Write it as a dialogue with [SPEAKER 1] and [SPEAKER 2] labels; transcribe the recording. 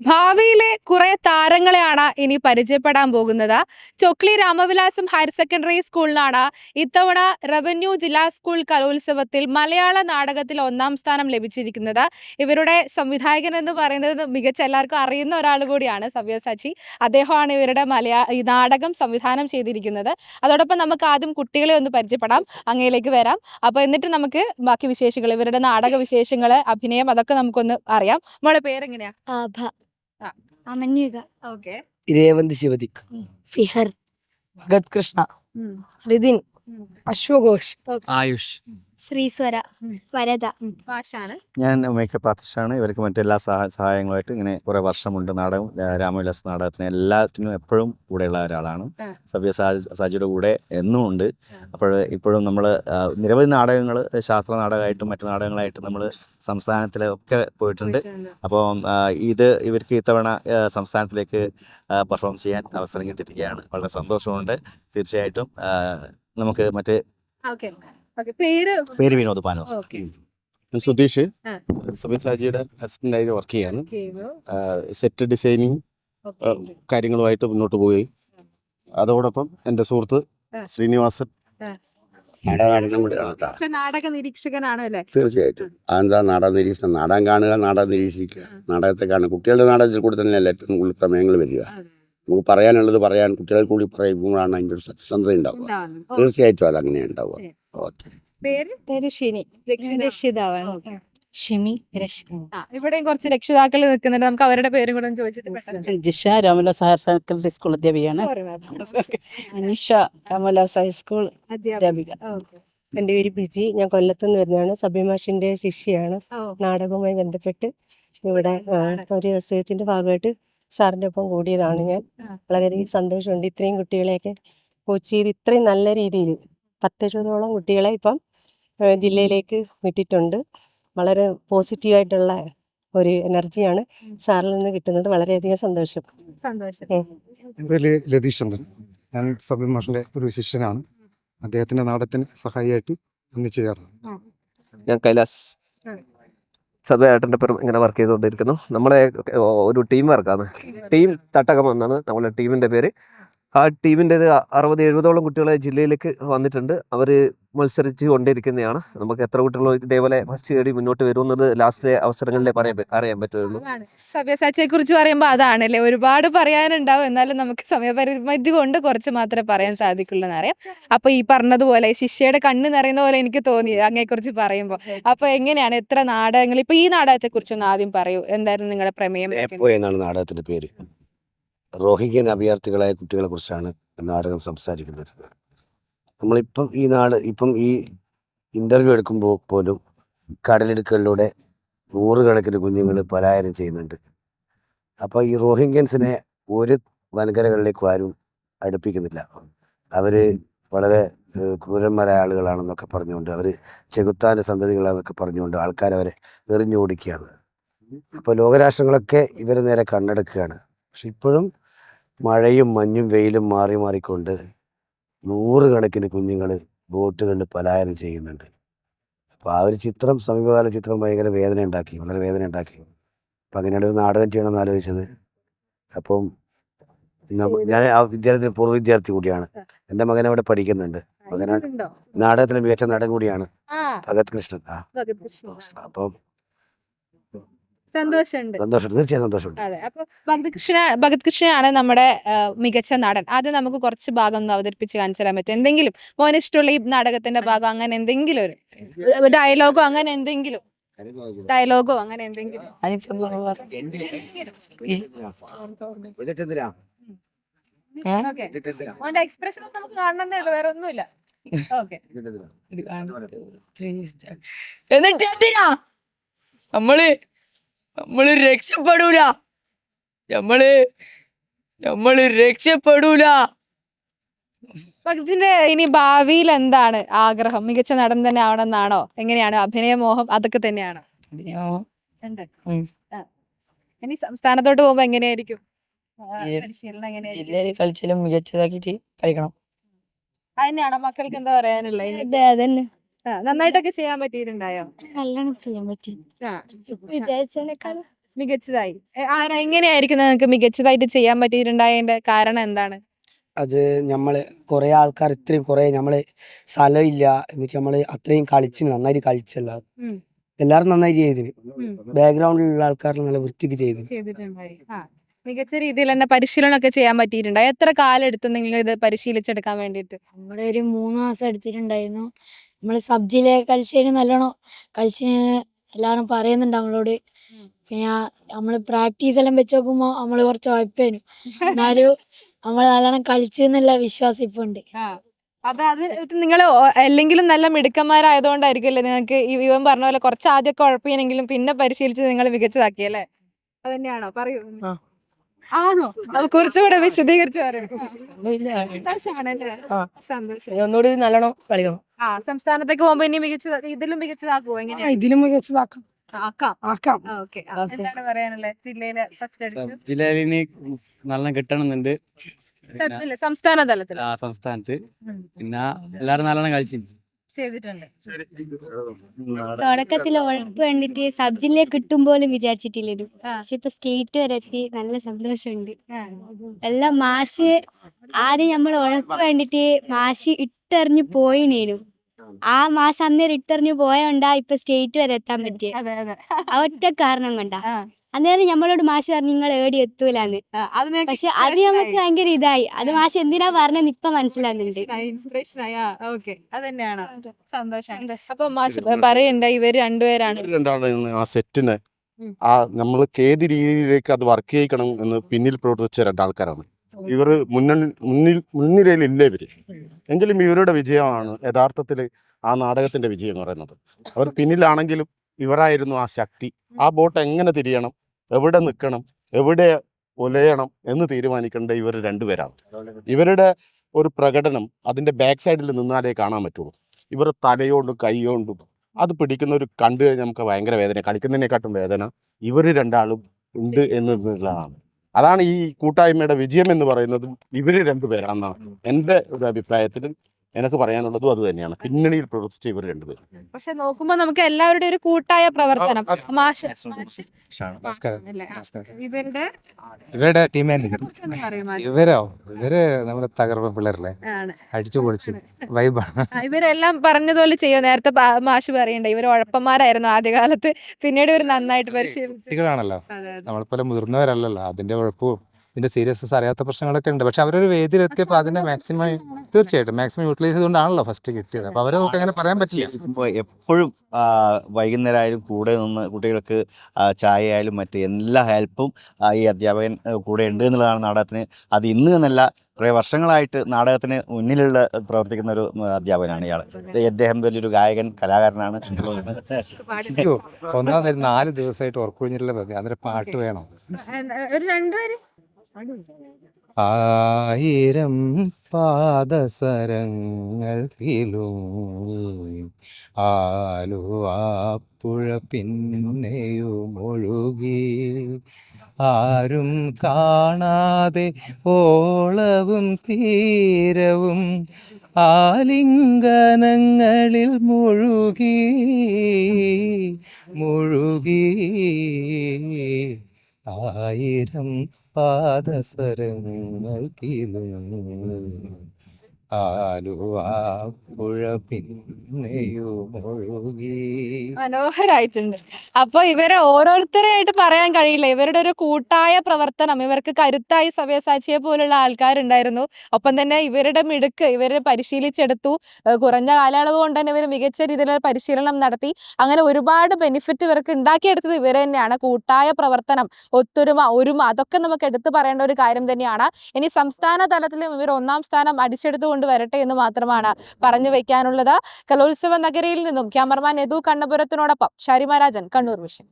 [SPEAKER 1] ഭാവിയിലെ കുറെ താരങ്ങളെയാണ് ഇനി പരിചയപ്പെടാൻ പോകുന്നത്. ചൊക്ലി രാമവിലാസം ഹയർ സെക്കൻഡറി സ്കൂളിലാണ് ഇത്തവണ റവന്യൂ ജില്ലാ സ്കൂൾ കലോത്സവത്തിൽ മലയാള നാടകത്തിൽ ഒന്നാം സ്ഥാനം ലഭിച്ചിരിക്കുന്നത്. ഇവരുടെ സംവിധായകൻ എന്ന് പറയുന്നത് മികച്ച എല്ലാവർക്കും അറിയുന്ന ഒരാൾ കൂടിയാണ് സവ്യസാച്ചി അദ്ദേഹമാണ് ഇവരുടെ മലയാള ഈ നാടകം സംവിധാനം ചെയ്തിരിക്കുന്നത്. അതോടൊപ്പം നമുക്ക് ആദ്യം കുട്ടികളെ ഒന്ന് പരിചയപ്പെടാം. അങ്ങയിലേക്ക് വരാം. അപ്പോൾ എന്നിട്ട് നമുക്ക് ബാക്കി വിശേഷങ്ങൾ ഇവരുടെ നാടക വിശേഷങ്ങൾ അഭിനയം അതൊക്കെ നമുക്കൊന്ന് അറിയാം. മോളെ പേരെങ്ങനെയാ.
[SPEAKER 2] അമന്യുക.
[SPEAKER 1] ഓക്കെ.
[SPEAKER 3] രേവന്ത് ശിവദിക്.
[SPEAKER 2] ഫിഹർ.
[SPEAKER 3] ഭഗത് കൃഷ്ണ.
[SPEAKER 2] റിതിൻ.
[SPEAKER 3] അശ്വഘോഷ്.
[SPEAKER 4] ആയുഷ്.
[SPEAKER 2] ശ്രീസ്വര വരദ
[SPEAKER 5] ഞാൻ മേക്കപ്പ് ആർട്ടിസ്റ്റാണ്. ഇവർക്ക് മറ്റെല്ലാ സഹാ സഹായങ്ങളുമായിട്ട് ഇങ്ങനെ കുറെ വർഷമുണ്ട് നാടകം. രാ- രാമവിലാസ് നാടകത്തിന് എല്ലാത്തിനും എപ്പോഴും കൂടെയുള്ള ഒരാളാണ്.
[SPEAKER 1] ആ.
[SPEAKER 5] സവ്യ സാജിയുടെ കൂടെ എന്നും ഉണ്ട്. അപ്പോൾ ഇപ്പോഴും നമ്മൾ നിരവധി നാടകങ്ങൾ ശാസ്ത്ര നാടകമായിട്ടും മറ്റു നാടകങ്ങളായിട്ടും നമ്മൾ സംസ്ഥാനത്തിലൊക്കെ പോയിട്ടുണ്ട്. അപ്പോൾ ഇത് ഇവർക്ക് ഇത്തവണ ആ, സംസ്ഥാനത്തിലേക്ക് പെർഫോം ചെയ്യാൻ അവസരം കിട്ടിയിരിക്കുകയാണ്. വളരെ സന്തോഷമുണ്ട്. തീർച്ചയായിട്ടും ആ, നമുക്ക് മറ്റേ
[SPEAKER 1] ഓക്കെ. പേര്?
[SPEAKER 5] പേര് വിനോദ് പാനോ.
[SPEAKER 1] ഓക്കെ.
[SPEAKER 6] ഞാൻ സുധീഷ്.
[SPEAKER 1] ആ.
[SPEAKER 6] സബ്യസാജിയുടെ അസിസ്റ്റന്റായി വർക്ക് ചെയ്യാണ്. സെറ്റ് ഡിസൈനിങ് കാര്യങ്ങളുമായിട്ട് മുന്നോട്ട് പോയി. അതോടൊപ്പം എന്റെ സുഹൃത്ത്. ശ്രീനിവാസൻ.
[SPEAKER 1] നാടക നിരീക്ഷകനാണ് അല്ലേ?
[SPEAKER 7] തീർച്ചയായിട്ടും. അതെന്താ നാടക നിരീക്ഷണം? നാടകം കാണുക നാടകം നിരീക്ഷിക്കുക. നാടകത്തെ കാണുക. കുട്ടികളുടെ നാടകത്തിൽ കൂടി തന്നെയല്ല ഏറ്റവും കൂടുതൽ പ്രമേയങ്ങൾ വരിക. നമുക്ക് പറയാനുള്ളത് പറയാൻ കുട്ടികൾ കൂടി പറയുമ്പോഴാണ് അതിന്റെ ഒരു സത്യസന്ധത ഉണ്ടാവുക. തീർച്ചയായിട്ടും അത് അങ്ങനെ ഉണ്ടാവുക
[SPEAKER 1] പേര്?
[SPEAKER 2] പേര് ഷിനി. രക്ഷിതാവാണ്. ഷിമി രക്ഷിത
[SPEAKER 1] ആ ഇവിടെയും കുറച്ച് രക്ഷിതാക്കൾ നിൽക്കുന്നുണ്ട്. നമുക്ക് അവരുടെ പേരും കൂടെ ഒന്ന് ചോദിച്ചിട്ട് പെട്ടെന്ന്
[SPEAKER 3] Jisha Ramalas higher secondary school അധ്യാപികയാണ്.
[SPEAKER 1] Sorry, ma'am.
[SPEAKER 3] Anisha Ramalas high school
[SPEAKER 1] അധ്യാപക.
[SPEAKER 3] അധ്യാപിക.
[SPEAKER 1] Okay.
[SPEAKER 8] എന്റെ പേര് ബിജി. ഞാൻ കൊല്ലത്തുനിന്ന് വരുന്നതാണ്. സബിമാഷിന്റെ ശിഷ്യയാണ്. നാടകവുമായി ബന്ധപ്പെട്ട് ഇവിടെ ആ, ഒരു റിസർച്ചിന്റെ ഭാഗമായിട്ട് സാറിന്റെ ഒപ്പം കൂടിയതാണ് ഞാൻ.
[SPEAKER 1] ആ.
[SPEAKER 8] വളരെയധികം സന്തോഷമുണ്ട്. ഇത്രയും കുട്ടികളെയൊക്കെ കോച്ച് ചെയ്ത് ഇത്രയും നല്ല രീതിയിൽ പത്തെഴുപതോളം കുട്ടികളെ ഇപ്പം ജില്ലയിലേക്ക് വിട്ടിട്ടുണ്ട്. വളരെ പോസിറ്റീവായിട്ടുള്ള ഒരു എനർജിയാണ് സാറിൽ നിന്ന് കിട്ടുന്നത്. വളരെയധികം സന്തോഷം.
[SPEAKER 1] സന്തോഷം.
[SPEAKER 8] ഉം.
[SPEAKER 9] എന്റെ പേര് ലതീഷ് ചന്ദ്രൻ. ഞാൻ സബിൻ മാഷിന്റെ ഒരു ശിഷ്യനാണ്. അദ്ദേഹത്തിന്റെ നാടത്തിന് സഹായിയായിട്ട് ഒന്നിച്ചു ചേർന്നു.
[SPEAKER 10] ഞാൻ കൈലാസ് സബേട്ടന്റെ സഭയായിട്ടെന്റെ ഇങ്ങനെ വർക്ക് ചെയ്തുകൊണ്ടിരിക്കുന്നു. നമ്മളെ ഒരു ടീം വർക്കാണ്. ടീം തട്ടകം എന്നാണ് നമ്മളെ ടീമിന്റെ പേര്. ആ ടീമിന്റെ അറുപത് എഴുപതോളം കുട്ടികളെ ജില്ലയിലേക്ക് വന്നിട്ടുണ്ട്. അവർ മത്സരിച്ച് കൊണ്ടിരിക്കുന്നതാണ് നമുക്ക് എത്ര കുട്ടികൾ ഇതേപോലെ ഫസ്റ്റ് കേടി മുന്നോട്ട് വരുമെന്നത് ലാസ്റ്റ് അവസരങ്ങളിലെ പറയാൻ അറിയാൻ പറ്റുള്ളൂ
[SPEAKER 1] അതാണ്. കുറിച്ച് പറയുമ്പോൾ അതാണല്ലേ ഒരുപാട് പറയാനുണ്ടാവും. എന്നാലും നമുക്ക് സമയപരിമിതി കൊണ്ട് കുറച്ച് മാത്രമേ പറയാൻ സാധിക്കുള്ളൂ എന്നറിയാം അപ്പൊ ഈ പറഞ്ഞതുപോലെ ശിഷ്യയുടെ കണ്ണ് നിറയുന്ന പോലെ എനിക്ക് തോന്നി അങ്ങയെ കുറിച്ച് പറയുമ്പോൾ അപ്പൊ എങ്ങനെയാണ്? എത്ര നാടകങ്ങൾ? ഇപ്പൊ ഈ നാടകത്തെ കുറിച്ചൊന്ന് ആദ്യം പറയൂ. എന്തായിരുന്നു നിങ്ങളുടെ പ്രമേയം?
[SPEAKER 7] എന്നാണ് നാടകത്തിന്റെ പേര്. റോഹിംഗ്യൻ അഭയാർത്ഥികളായ കുട്ടികളെ കുറിച്ചാണ് നാടകം സംസാരിക്കുന്നത്. നമ്മളിപ്പം ഈ നാട് ഇപ്പം ഈ ഇന്റർവ്യൂ എടുക്കുമ്പോൾ പോലും കടലെടുക്കലിലൂടെ നൂറുകണക്കിന് കുഞ്ഞുങ്ങൾ പലായനം ചെയ്യുന്നുണ്ട്. അപ്പോൾ ഈ റോഹിംഗ്യൻസിനെ ഒരു വൻകരകളിലേക്കും ആരും അടുപ്പിക്കുന്നില്ല. അവർ വളരെ ക്രൂരന്മാരായ ആളുകളാണെന്നൊക്കെ പറഞ്ഞുകൊണ്ട് അവർ ചെകുത്താന്റെ സന്തതികളാണെന്നൊക്കെ പറഞ്ഞുകൊണ്ട് ആൾക്കാരവരെ എറിഞ്ഞു ഓടിക്കുകയാണ് അപ്പോൾ ലോകരാഷ്ട്രങ്ങളൊക്കെ ഇവരെ നേരെ കണ്ണടക്കുകയാണ്. പക്ഷെ ഇപ്പോഴും മഴയും മഞ്ഞും വെയിലും മാറി മാറിക്കൊണ്ട് നൂറുകണക്കിന് കുഞ്ഞുങ്ങൾ ബോട്ടുകളിൽ പലായനം ചെയ്യുന്നുണ്ട്. അപ്പോൾ ആ ഒരു ചിത്രം സമീപകാല ചിത്രം ഭയങ്കര വേദന ഉണ്ടാക്കി വളരെ വേദന ഉണ്ടാക്കി അപ്പം അങ്ങനെയാണ് ഒരു നാടകം ചെയ്യണമെന്ന് ആലോചിച്ചത്. അപ്പം ഞാൻ ആ വിദ്യാർത്ഥി പൂർവ വിദ്യാർത്ഥി കൂടിയാണ്. എന്റെ മകൻ അവിടെ പഠിക്കുന്നുണ്ട്. മകനാണ് നാടകത്തിലെ മികച്ച നടൻ കൂടിയാണ്. ഭഗത് കൃഷ്ണൻ. ആ. അപ്പം
[SPEAKER 1] സന്തോഷമുണ്ട്.
[SPEAKER 7] സന്തോഷം തീർച്ചയായും സന്തോഷമുണ്ട്.
[SPEAKER 1] അതെ. അപ്പൊ ഭഗത് കൃഷ്ണ ഭഗത് കൃഷ്ണനാണ് നമ്മുടെ മികച്ച നടൻ. അത് നമുക്ക് കുറച്ച് ഭാഗം ഒന്ന് അവതരിപ്പിച്ച് കാണിച്ചു തരാൻ പറ്റും. എന്തെങ്കിലും മോന് ഇഷ്ടമുള്ള ഈ നാടകത്തിന്റെ ഭാഗം അങ്ങനെ എന്തെങ്കിലും ഒരു ഡയലോഗോ അങ്ങനെ എന്തെങ്കിലും. ഡയലോഗോ അങ്ങനെ എന്തെങ്കിലും. ഓക്കെ മോന്റെ എക്സ്പ്രഷൻ നമുക്ക് കാണണമെന്നേ ഉള്ളൂ. വേറെ ഒന്നുമില്ല. ഓക്കെ
[SPEAKER 3] എന്നിട്ട് നമ്മൾ നമ്മൾ രക്ഷപ്പെടൂല. നമ്മൾ നമ്മൾ രക്ഷപ്പെടൂല.
[SPEAKER 1] ഭഗത്തിന്റെ ഇനി ഭാവിയിൽ എന്താണ് ആഗ്രഹം? മികച്ച നടൻ തന്നെ ആവണമെന്നാണോ എങ്ങനെയാണ്? അഭിനയമോഹം അതൊക്കെ തന്നെയാണോ? ഉണ്ട്. ആ. ഇനി സംസ്ഥാനത്തോട്ട് പോകുമ്പോ എങ്ങനെയായിരിക്കും? ആ, പരിശീലനം എങ്ങനെയായിരിക്കും?
[SPEAKER 3] ജില്ലയിൽ കളിച്ചാലും മികച്ചതാക്കിട്ട് കളിക്കണം.
[SPEAKER 1] അതിനാണോ മക്കൾക്ക് എന്താ പറയാനുള്ളത് ഇനി?
[SPEAKER 2] അതെ അതന്നെ.
[SPEAKER 1] നന്നായിട്ടൊക്കെ ചെയ്യാൻ പറ്റിയിട്ടുണ്ടായോ?
[SPEAKER 2] നല്ലോണം ചെയ്യാൻ പറ്റി. വിചാരിച്ചതിനേക്കാൾ
[SPEAKER 1] മികച്ചതായി. ആരാ എങ്ങനെയായിരിക്കും നിങ്ങൾക്ക് മികച്ചതായിട്ട് ചെയ്യാൻ പറ്റിയിട്ടുണ്ടായതിന്റെ കാരണം എന്താണ്?
[SPEAKER 3] അത് നമ്മൾ കുറെ ആൾക്കാർ ഇത്രയും കുറെ നമ്മൾ സ്ഥലമില്ല എന്നിട്ട് നമ്മൾ അത്രയും കളിച്ചു നന്നായിട്ട് കളിച്ചല്ല.
[SPEAKER 1] എല്ലാവരും
[SPEAKER 3] എല്ലാരും നന്നായിട്ട് ചെയ്തിന്. ബാക്ക്ഗ്രൗണ്ടിലുള്ള ആൾക്കാർ നല്ല വൃത്തിക്ക്
[SPEAKER 1] ചെയ്തു മികച്ച രീതിയിൽ തന്നെ പരിശീലനമൊക്കെ ചെയ്യാൻ പറ്റിയിട്ടുണ്ടായി. എത്ര കാലം എടുത്തു നിങ്ങൾ ഇത് പരിശീലിച്ചെടുക്കാൻ വേണ്ടിട്ട്
[SPEAKER 2] നമ്മളൊരു ഒരു മൂന്ന് മാസം എടുത്തിട്ടുണ്ടായിരുന്നു. നമ്മൾ സബ് കളിച്ചതിന് നല്ലോണം കളിച്ചിന് എല്ലാവരും പറയുന്നുണ്ട് നമ്മളോട്. പിന്നെ നമ്മൾ പ്രാക്ടീസ് എല്ലാം വെച്ച് നോക്കുമ്പോൾ നമ്മൾ കുറച്ച് ഉഴപ്പേനു എന്നാലും നമ്മൾ നല്ലോണം കളിച്ചു എന്നുള്ള വിശ്വാസം ഇപ്പൊ ഉണ്ട്.
[SPEAKER 1] അത് അത് നിങ്ങൾ അല്ലെങ്കിലും നല്ല മിടുക്കന്മാരായതുകൊണ്ടായിരിക്കും അല്ലേ നിങ്ങൾക്ക് ഈ ഇവൻ പറഞ്ഞ പോലെ കുറച്ച് ആദ്യമൊക്കെ ഉഴപ്പിയെങ്കിലും പിന്നെ പരിശീലിച്ച് നിങ്ങൾ മികച്ചതാക്കി അല്ലേ? അതന്നെയാണോ തന്നെയാണോ പറയൂ.
[SPEAKER 3] ആ.
[SPEAKER 1] ആണോ? അത് കുറച്ചുകൂടെ വിശദീകരിച്ച് പറയൂ. സന്തോഷം.
[SPEAKER 3] ഒന്നുകൂടി നല്ലോണം കളിക്കണം.
[SPEAKER 1] ആ സംസ്ഥാനത്തേക്ക് പോകുമ്പോ ഇനി മികച്ച ഇതിലും മികച്ചതാക്കുവോ എങ്ങനെയാ?
[SPEAKER 3] ഇതിലും മികച്ചതാക്കാം.
[SPEAKER 1] ആക്കാം.
[SPEAKER 3] ആക്കാം.
[SPEAKER 1] ഓക്കെ. എന്താണ് പറയാനുള്ളത് ജില്ലയിലെ ഫസ്റ്റ് എടുത്ത്
[SPEAKER 4] ജില്ലയിൽ ഇനി നല്ല കിട്ടണമെന്നുണ്ട്.
[SPEAKER 1] സത്യത്തിൽ സംസ്ഥാന തലത്തിൽ.
[SPEAKER 4] ആ സംസ്ഥാനത്ത്. പിന്നെ എല്ലാരും നല്ലോണം കളിച്ചു.
[SPEAKER 1] ചെയ്തിട്ടുണ്ട്.
[SPEAKER 2] തുടക്കത്തിൽ ഉഴപ്പ് കണ്ടിട്ട് സബ് ജില്ലയെ കിട്ടും പോലും വിചാരിച്ചിട്ടില്ലായിരുന്നു
[SPEAKER 1] ആ.
[SPEAKER 2] പക്ഷെ ഇപ്പൊ സ്റ്റേറ്റ് വരെ എത്തി നല്ല സന്തോഷമുണ്ട്.
[SPEAKER 1] ആ.
[SPEAKER 2] എല്ലാം മാഷ് ആദ്യം നമ്മൾ ഉഴപ്പ് കണ്ടിട്ട് മാഷ് ഇട്ടെറിഞ്ഞ് പോയിനേനു. ആ മാസം അന്ന് ഇട്ടെറിഞ്ഞ് പോയോണ്ടാ ഇപ്പൊ സ്റ്റേറ്റ് വരെ എത്താൻ പറ്റിയ.
[SPEAKER 1] അതെ അതെ.
[SPEAKER 2] ആ ഒറ്റ കാരണം കൊണ്ടാ. അന്നേരം നമ്മളോട് മാഷ് പറഞ്ഞു നിങ്ങൾ ഏടി എത്തൂലെന്ന്. പക്ഷെ അത് നമുക്ക് ഭയങ്കര ഇതായി. അത് മാഷ് എന്തിനാ പറഞ്ഞെന്ന് ഇപ്പൊ മനസ്സിലാകുന്നുണ്ട്.
[SPEAKER 1] ഇൻസ്പിറേഷൻ ആയി ഓക്കെ. അതന്നെയാണ് തന്നെയാണോ സന്തോഷം. അപ്പൊ മാഷ് പറയണ്ട ഇവർ രണ്ടുപേരാണ്.
[SPEAKER 6] രണ്ടാളും ആ സെറ്റിനെ ആ നമ്മൾ ഏത് രീതിയിലേക്ക് അത് വർക്ക് ചെയ്യിക്കണം എന്ന് പിന്നിൽ പ്രവർത്തിച്ച രണ്ടാൾക്കാരാണ്. ഇവർ മുന്നണി മുന്നിൽ മുൻനിരയിലില്ല ഇവർ. എങ്കിലും ഇവരുടെ വിജയമാണ് യഥാർത്ഥത്തിൽ ആ നാടകത്തിന്റെ വിജയം എന്ന് പറയുന്നത്. അവർ പിന്നിലാണെങ്കിലും ഇവരായിരുന്നു ആ ശക്തി. ആ ബോട്ട് എങ്ങനെ തിരിയണം എവിടെ നിൽക്കണം എവിടെ ഒലയണം എന്ന് തീരുമാനിക്കേണ്ട ഇവർ രണ്ടുപേരാണ്. ഇവരുടെ ഒരു പ്രകടനം അതിന്റെ ബാക്ക് സൈഡിൽ നിന്നാലേ കാണാൻ പറ്റുള്ളൂ. ഇവർ തലയോണ്ടും കൈയോണ്ടും അത് പിടിക്കുന്ന ഒരു കണ്ടു കഴിഞ്ഞാൽ നമുക്ക് ഭയങ്കര വേദന. കളിക്കുന്നതിനെക്കാട്ടും വേദന ഇവർ രണ്ടാളും ഉണ്ട് എന്നുള്ളതാണ്. അതാണ് ഈ കൂട്ടായ്മയുടെ വിജയം എന്ന് പറയുന്നത് ഇവർ രണ്ടുപേരാണെന്നാണ് എന്റെ ഒരു അഭിപ്രായത്തിൽ എനിക്ക് പറയാനുള്ളതും അത് തന്നെയാണ്. പിന്നണിയിൽ പ്രവർത്തിച്ച ഇവർ രണ്ടുപേരും.
[SPEAKER 1] പക്ഷെ നോക്കുമ്പോ നമുക്ക് എല്ലാവരുടെ ഒരു കൂട്ടായ പ്രവർത്തനം. മാഷ് ഇവരുടെ
[SPEAKER 11] ഇവരുടെ ടീം മാനേജർ
[SPEAKER 1] മാഷ്.
[SPEAKER 11] ഇവരോ? ഇവർ നമ്മുടെ തകർപ്പ പിള്ളേരല്ലേ?
[SPEAKER 1] ആണ്.
[SPEAKER 11] അടിച്ചു പൊളിച്ചു. വൈബാണ്.
[SPEAKER 1] ഇവരെല്ലാം പറഞ്ഞതുപോലെ ചെയ്യോ? നേരത്തെ മാഷ് പറയണ്ട ഇവർ ഉഴപ്പന്മാരായിരുന്നു ആദ്യകാലത്ത്. പിന്നീട് ഇവർ നന്നായിട്ട് പരിശീലിച്ചു.
[SPEAKER 11] കുട്ടികളാണല്ലോ. നമ്മളെപ്പോലെ മുതിർന്നവരല്ലല്ലോ. അതിന്റെ കുഴപ്പവും ഇതിന്റെ സീരിയസ്നെസ് അറിയാത്ത പ്രശ്നങ്ങളൊക്കെ ഉണ്ട്. പക്ഷെ അവരൊരു വേദിയിലെത്തിയപ്പോൾ അതിനെ മാക്സിമം തീർച്ചയായിട്ടും മാക്സിമം യൂട്ടിലൈസ് ചെയ്തുകൊണ്ടാണല്ലോ ഫസ്റ്റ് കിട്ടിയത്. അപ്പൊ അവരെ നമുക്ക് അങ്ങനെ പറയാൻ പറ്റില്ല.
[SPEAKER 5] ഇപ്പോൾ എപ്പോഴും വൈകുന്നേരം ആയാലും കൂടെ നിന്ന് കുട്ടികൾക്ക് ചായ ആയാലും മറ്റ് എല്ലാ ഹെൽപ്പും ഈ അധ്യാപകൻ കൂടെ ഉണ്ട് എന്നുള്ളതാണ് നാടകത്തിന്. അത് ഇന്ന് എന്നല്ല കുറേ വർഷങ്ങളായിട്ട് നാടകത്തിന് മുന്നിലുള്ള പ്രവർത്തിക്കുന്ന ഒരു അധ്യാപകനാണ് ഇയാൾ അദ്ദേഹം വലിയൊരു ഗായകൻ കലാകാരനാണ്.
[SPEAKER 1] പാടി-
[SPEAKER 11] അയ്യോ ഒന്നാമത് നാല് ദിവസമായിട്ട് ഉറക്കൊഴിഞ്ഞിട്ടുള്ള പ്രതി അന്നേരം പാട്ട് വേണം?
[SPEAKER 1] ഒരു രണ്ടുപേരും
[SPEAKER 11] ആയിരം പാദസരങ്ങൾ കിലുങ്ങി ആലുവാപ്പുഴ പിന്നെയും ആരും കാണാതെ ഓളവും തീരവും ആലിംഗനങ്ങളിൽ മുഴുകി. മുഴുകി. ആയിരം പാദസരങ്ങൾ കിലുങ്ങി ആലുവാപ്പുഴ പിന്നെയും ഒഴുകി
[SPEAKER 1] മനോഹരായിട്ടുണ്ട്. അപ്പൊ ഇവരെ ഓരോരുത്തരായിട്ട് പറയാൻ കഴിയില്ല. ഇവരുടെ ഒരു കൂട്ടായ പ്രവർത്തനം ഇവർക്ക് കരുത്തായി സവ്യസാച്ചിയെ പോലുള്ള ആൾക്കാരുണ്ടായിരുന്നു. ഒപ്പം തന്നെ ഇവരുടെ മിടുക്ക് ഇവരെ പരിശീലിച്ചെടുത്തു. കുറഞ്ഞ കാലയളവ് കൊണ്ട് തന്നെ ഇവർ മികച്ച രീതിയിലുള്ള പരിശീലനം നടത്തി. അങ്ങനെ ഒരുപാട് ബെനിഫിറ്റ് ഇവർക്ക് ഉണ്ടാക്കിയെടുത്തത് ഇവർ തന്നെയാണ്. കൂട്ടായ പ്രവർത്തനം ഒത്തൊരുമ ഒരുമ അതൊക്കെ നമുക്ക് എടുത്തു പറയേണ്ട ഒരു കാര്യം തന്നെയാണ്. ഇനി സംസ്ഥാന തലത്തിലും ഇവർ ഒന്നാം സ്ഥാനം അടിച്ചെടുത്തുകൊണ്ട് വരട്ടെ എന്ന് മാത്രമാണ് പറഞ്ഞു വെക്കാനുള്ളത്. കലോത്സവ നഗരിയിൽ നിന്നും ക്യാമറമാൻ യദു കണ്ണപുരത്തിനോടൊപ്പം ഷാരിമ കണ്ണൂർ വിഷൻ